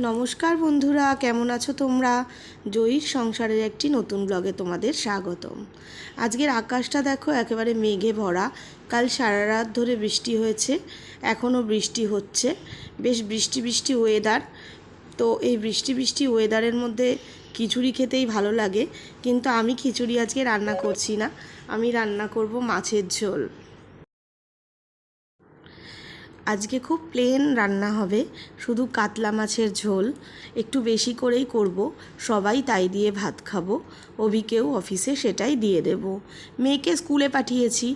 নমস্কার বন্ধুরা, কেমন আছো তোমরা? জয়ীর সংসারের একটি নতুন ব্লগে তোমাদের স্বাগতম। আজকের আকাশটা দেখো একেবারে মেঘে ভরা। কাল সারা রাত ধরে বৃষ্টি হয়েছে এখনও বৃষ্টি হচ্ছে। বেশ বৃষ্টি বৃষ্টি ওয়েদার তো এই বৃষ্টি বৃষ্টি ওয়েদারের মধ্যে খিচুড়ি খেতেই ভালো লাগে। কিন্তু আমি খিচুড়ি আজকে রান্না করছি না। আমি রান্না করব মাছের ঝোল। আজকে খুব প্লেন রান্না হবে, শুধু কাতলা মাছের ঝোল। একটু বেশি করেই করব, সবাই তাই দিয়ে ভাত খাব, অভিকেও অফিসে সেটাই দিয়ে দেব। মেয়েকে স্কুলে পাঠিয়েছি,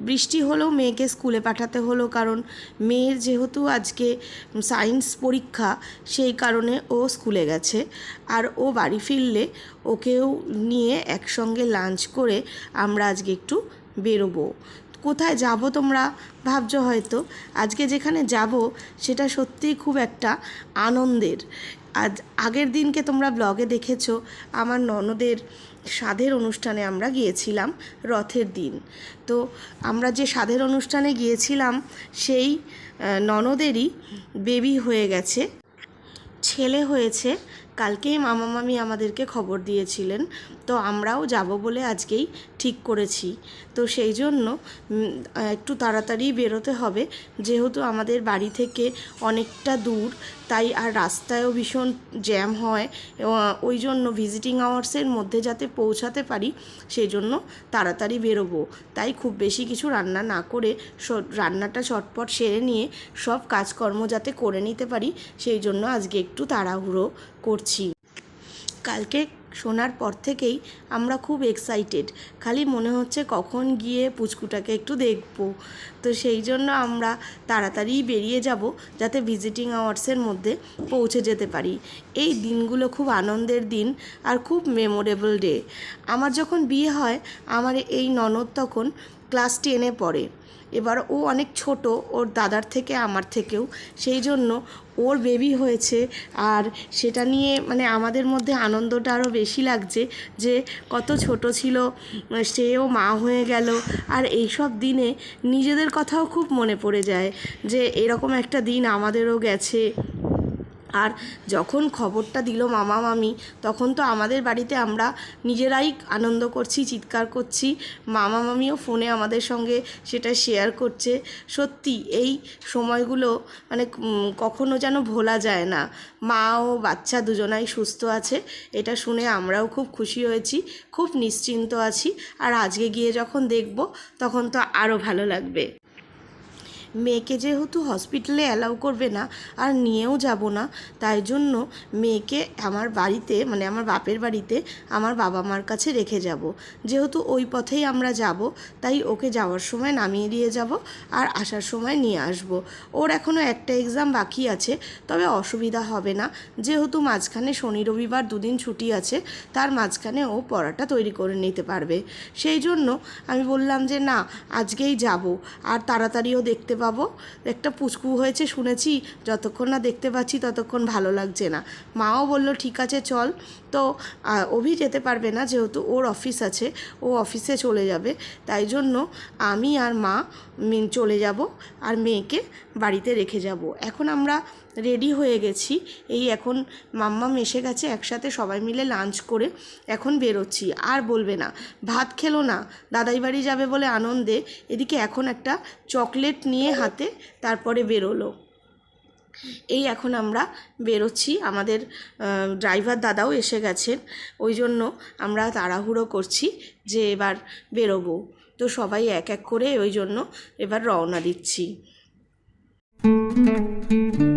বৃষ্টি হলেও মেয়েকে স্কুলে পাঠাতে হলো কারণ মেয়ের যেহেতু আজকে সায়েন্স পরীক্ষা, সেই কারণে ও স্কুলে গেছে। আর ও বাড়ি ফিরলে ওকেও নিয়ে একসঙ্গে লাঞ্চ করে আমরা আজকে একটু বেরোবো। কোথায় যাব তোমরা ভাবছ হয়তো? আজকে যেখানে যাব, সেটা সত্যিই খুব একটা আনন্দের। আজ আগের দিনকে তোমরা ব্লগে দেখেছ, আমার ননদের সাধের অনুষ্ঠানে আমরা গিয়েছিলাম রথের দিন। তো আমরা যে সাধের অনুষ্ঠানে গিয়েছিলাম, সেই ননদেরই বেবি হয়ে গেছে। ছেলে হয়েছে, কালকেই মামা মামি আমাদেরকে খবর দিয়েছিলেন। তো আমরাও যাব বলে আজকেই ঠিক করেছি। তো সেই জন্য একটু তাড়াতাড়ি বেরোতে হবে। যেহেতু আমাদের বাড়ি থেকে অনেকটা দূর, তাই আর রাস্তায়ও ভীষণ জ্যাম হয়। ওই জন্য ভিজিটিং আওয়ার্সের মধ্যে যাতে পৌঁছাতে পারি, সেই জন্য তাড়াতাড়ি বেরোবো। তাই খুব বেশি কিছু রান্না না করে রান্নাটা চটপট সেরে নিয়ে সব কাজকর্ম যাতে করে নিতে পারি, সেই জন্য আজকে একটু তাড়াহুড়ো করছি। কালকে শোনার পর থেকেই আমরা খুব এক্সাইটেড খালি মনে হচ্ছে কখন গিয়ে পুচকুটাকে একটু দেখব। তো সেই জন্য আমরা তাড়াতাড়ি বেরিয়ে যাব যাতে ভিজিটিং আওয়ার্সের মধ্যে পৌঁছে যেতে পারি। এই দিনগুলো খুব আনন্দের দিন আর খুব মেমোরেবল ডে আমার যখন বিয়ে হয়, আমার এই ননদ তখন ক্লাস টেনে পড়ে। এবার ও অনেক ছোট, ওর দাদার থেকে আমার থেকেও। সেই জন্য ওর বেবি হয়েছে আর সেটা নিয়ে মানে আমাদের মধ্যে আনন্দটা আরও বেশি লাগছে যে কত ছোট ছিল, সেও মা হয়ে গেল। আর এইসব দিনে নিজেদের কথাও খুব মনে পড়ে যায় যে এরকম একটা দিন আমাদেরও গেছে। আর যখন খবরটা দিল মামা মামি, তখন তো আমাদের বাড়িতে আমরা নিজেরাই আনন্দ করছি, চিৎকার করছি। মামা মামিও ফোনে আমাদের সঙ্গে সেটা শেয়ার করছে। সত্যি এই সময়গুলো মানে কখনো যেন ভোলা যায় না। মা ও বাচ্চা দুজনাই সুস্থ আছে, এটা শুনে আমরাও খুব খুশি হয়েছি, খুব নিশ্চিন্ত আছি। আর আজকে গিয়ে যখন দেখব, তখন তো আরও ভালো লাগবে। মেয়েকে যেহেতু হসপিটালে অ্যালাউ করবে না, আর নিয়েও যাব না, তাই জন্য মেয়েকে আমার বাড়িতে মানে আমার বাপের বাড়িতে আমার বাবা মার কাছে রেখে যাব। যেহেতু ওই পথেই আমরা যাব, তাই ওকে যাওয়ার সময় নামিয়ে দিয়ে যাব আর আসার সময় নিয়ে আসব। ওর এখনও একটা এক্সাম বাকি আছে, তবে অসুবিধা হবে না। যেহেতু মাঝখানে শনি রবিবার দুদিন ছুটি আছে, তার মাঝখানে ও পড়াটা তৈরি করে নিতে পারবে। সেই জন্য আমি বললাম যে না, আজকেই যাব। আর তাড়াতাড়িও দেখতে পাবো। একটা পুচকু হয়েছে, শুনেছি, যতক্ষণ না দেখতে পাচ্ছি ততক্ষণ ভালো লাগছে না। মাও বলল, ঠিক আছে, চল। তো অভি যেতে পারবে না, যেহেতু ওর অফিস আছে, ও অফিসে চলে যাবে। তাই জন্য আমি আর মা চলে যাব, আর মেয়েকে বাড়িতে রেখে যাব। এখন আমরা রেডি হয়ে গেছি। এই এখন মাম্মাম এসে গেছে একসাথে সবাই মিলে লাঞ্চ করে এখন বেরোচ্ছি। আর বলবে না, ভাত খেলো না, দাদাই বাড়ি যাবে বলে আনন্দে এদিকে এখন একটা চকলেট নিয়ে হাতে তারপরে বেরোলো। এই এখন আমরা বেরোচ্ছি। আমাদের ড্রাইভার দাদাও এসে গেছেন ওই জন্য আমরা তাড়াহুড়ো করছি যে এবার বেরোবো। তো সবাই এক এক করে ওই জন্য এবার রওনা দিচ্ছি। うん。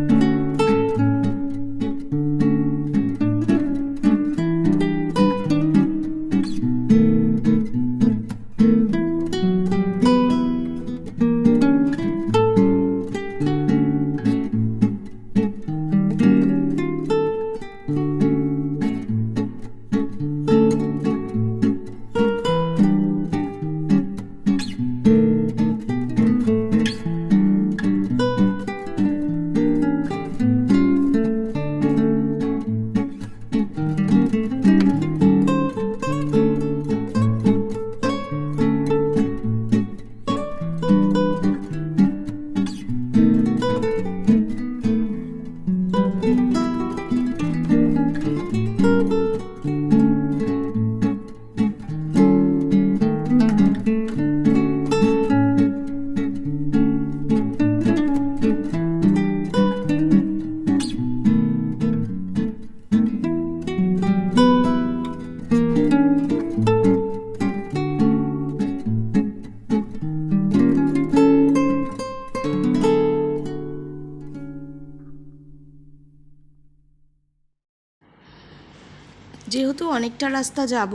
অনেকটা রাস্তা যাব,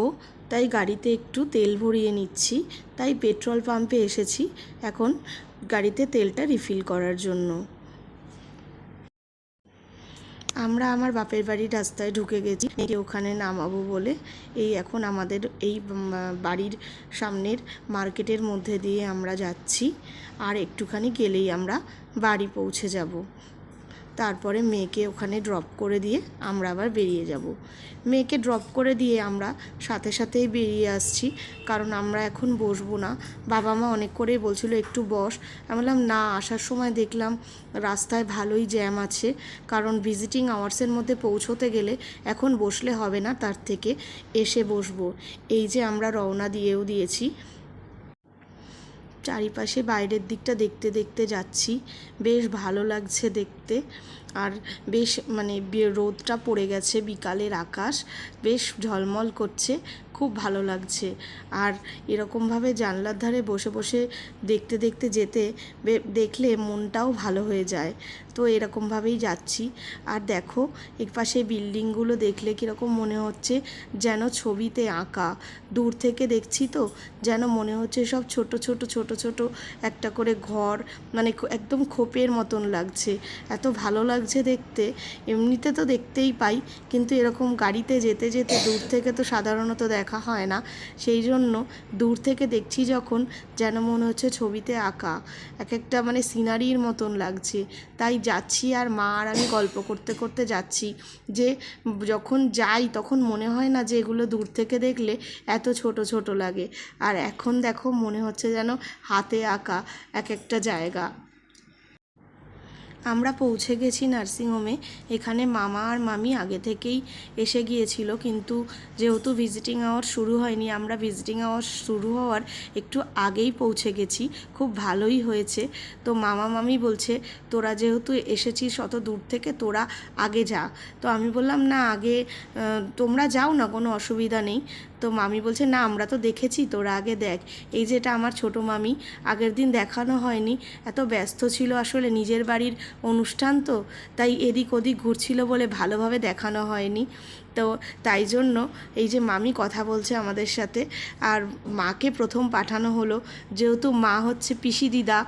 তাই গাড়িতে একটু তেল ভরিয়ে নিচ্ছি, তাই পেট্রোল পাম্পে এসেছি এখন গাড়িতে তেলটা রিফিল করার জন্য। আমরা আমার বাপের বাড়ির রাস্তায় ঢুকে গেছি ওখানে নামাবো বলে। এই এখন আমাদের এই বাড়ির সামনের মার্কেটের মধ্যে দিয়ে আমরা যাচ্ছি, আর একটুখানি গেলেই আমরা বাড়ি পৌঁছে যাব। তারপরে মেয়েকে ওখানে ড্রপ করে দিয়ে আমরা আবার বেরিয়ে যাব। মেয়েকে ড্রপ করে দিয়ে আমরা সাথে সাথেই বেরিয়ে আসছি, কারণ আমরা এখন বসবো না। বাবা মা অনেক করেই বলছিল, একটু বস। আমি বললাম, না, আসার সময় দেখলাম রাস্তায় ভালোই জ্যাম আছে, কারণ ভিজিটিং আওয়ার্সের মধ্যে পৌঁছোতে গেলে এখন বসলে হবে না, তার থেকে এসে বসবো। এই যে আমরা রওনা দিয়েও দিয়েছি। চারিপাশে বাইরের দিকটা দেখতে দেখতে যাচ্ছি। বেশ ভালো লাগছে দেখতে। আর বেশ মানে রোদটা পড়ে গেছে বিকালের আকাশ। বেশ ঝলমল করছে, খুব ভালো লাগছে। আর এরকমভাবে জানলার ধারে বসে বসে দেখতে দেখতে যেতে দেখলে মনটাও ভালো হয়ে যায়। তো এরকমভাবেই যাচ্ছি। আর দেখো এক পাশে বিল্ডিংগুলো দেখলে কীরকম মনে হচ্ছে যেন ছবিতে আঁকা। দূর থেকে দেখছি তো, যেন মনে হচ্ছে সব ছোট ছোট ছোট ছোট একটা করে ঘর। মানে একদম খোপের মতন লাগছে। এত ভালো লাগছে দেখতে। এমনিতে তো দেখতেই পাই, কিন্তু এরকম গাড়িতে যেতে যেতে দূর থেকে তো সাধারণত দেখা হয় না। সেই জন্য দূর থেকে দেখছি যখন যেন মনে হচ্ছে ছবিতে আঁকা। এক একটা মানে সিনারির মতন লাগছে। তাই যাচ্ছি আর মা আর আমি গল্প করতে করতে যাচ্ছি যে যখন যাই তখন মনে হয় না যে এগুলো দূর থেকে দেখলে এত ছোট ছোট লাগে। আর এখন দেখো মনে হচ্ছে যেন হাতে আঁকা এক একটা জায়গা। আমরা পৌঁছে গেছি নার্সিংহোমে। এখানে মামা আর মামি আগে থেকেই এসে গিয়েছিল, কিন্তু যেহেতু ভিজিটিং আওয়ার শুরু হয়নি, আমরা ভিজিটিং আওয়ার শুরু হওয়ার একটু আগেই পৌঁছে গেছি। খুব ভালোই হয়েছে। তো মামা মামি বলছে, তোরা যেহেতু এসেছিস অত দূর থেকে, তোরা আগে যা। তো আমি বললাম, না, আগে তোমরা যাও না, কোনো অসুবিধা নেই। তো মামি বলছে, না, আমরা তো দেখেছি, তোরা আগে দেখ। এই যেটা আমার ছোটো মামি, আগের দিন দেখানো হয়নি। এত ব্যস্ত ছিল আসলে নিজের বাড়ির অনুষ্ঠান তো, তাই এদিক ওদিক ঘুরছিল বলে ভালোভাবে দেখানো হয়নি। তো তাই জন্য এই যে মামি কথা বলছে আমাদের সাথে, আর মাকে প্রথম পাঠানো হলো, যেহেতু মা হচ্ছে পিসি দিদা,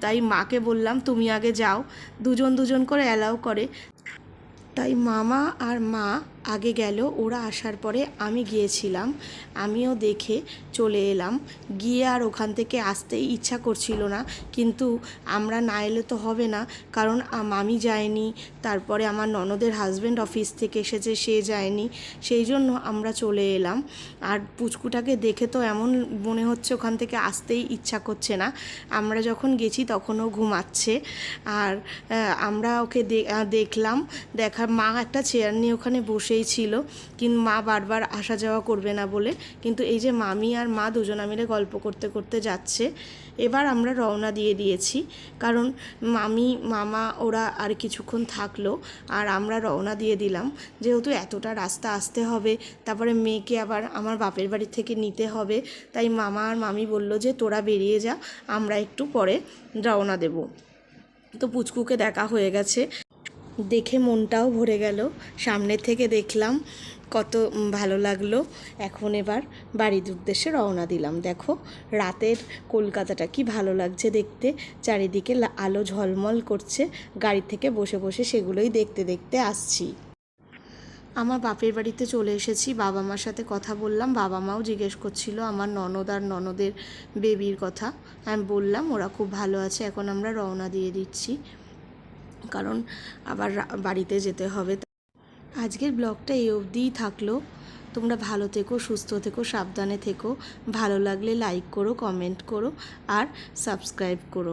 তাই মাকে বললাম তুমি আগে যাও, দুজন দুজন করে অ্যালাউ করে। তাই মামা আর মা আগে গেল, ওরা আসার পরে আমি গিয়েছিলাম, আমিও দেখে চলে এলাম। গিয়ে আর ওখান থেকে আসতে ইচ্ছা করছিল না, কিন্তু আমরা না এলে তো হবে না, কারণ মামি যায়নি তারপরে আমার ননদের হাজব্যান্ড অফিস থেকে এসেছে, সে যায়নি, সেই জন্য আমরা চলে এলাম। আর পুচকুটাকে দেখে তো এমন মনে হচ্ছে ওখান থেকে আসতেই ইচ্ছা করছে না। আমরা যখন গেছি তখনও ঘুমাচ্ছে, আর আমরা ওকে দেখলাম, দেখার মা একটা চেয়ার নিয়ে ওখানে বসেই ছিল। কিন্তু মা বারবার আসা যাওয়া করবে না বলে। কিন্তু এই যে মামি আর মা দুজনা মিলে গল্প করতে করতে যাচ্ছে, এবার আমরা রওনা দিয়ে দিয়েছি। কারণ মামি, মামা ওরা আর কিছুক্ষণ থাকল আর আমরা রওনা দিয়ে দিলাম। যেহেতু এতটা রাস্তা আসতে হবে, তারপরে মেয়েকে আবার আমার বাপের বাড়ি থেকে নিতে হবে। তাই মামা আর মামি বলল যে, তোরা বেরিয়ে যা, আমরা একটু পরে রওনা দেব। তো পুচকুকে দেখা হয়ে গেছে। দেখে মনটাও ভরে গেল। সামনে থেকে দেখলাম কত ভালো লাগল। এখন এবার বাড়ির উদ্দেশ্যে রওনা দিলাম। দেখো, রাতের কলকাতাটা কি ভালো লাগছে দেখতে। চারিদিকে আলো ঝলমল করছে। গাড়ি থেকে বসে বসে সেগুলোই দেখতে দেখতে আসছি। আমার বাপের বাড়িতে চলে এসেছি। বাবা মার সাথে কথা বললাম। বাবা মাও জিজ্ঞেস করছিল আমার ননদ আর ননদের বেবির কথা। আমি বললাম, ওরা খুব ভালো আছে। এখন আমরা রওনা দিয়ে দিচ্ছি। কারণ আবার বাড়িতে যেতে হবে। আজকের ব্লগটা এই অবধিই থাকল। তোমরা ভালো থেকো, সুস্থ থেকো, সাবধানে থেকো। ভালো লাগলে লাইক করো কমেন্ট করো, আর সাবস্ক্রাইব করো।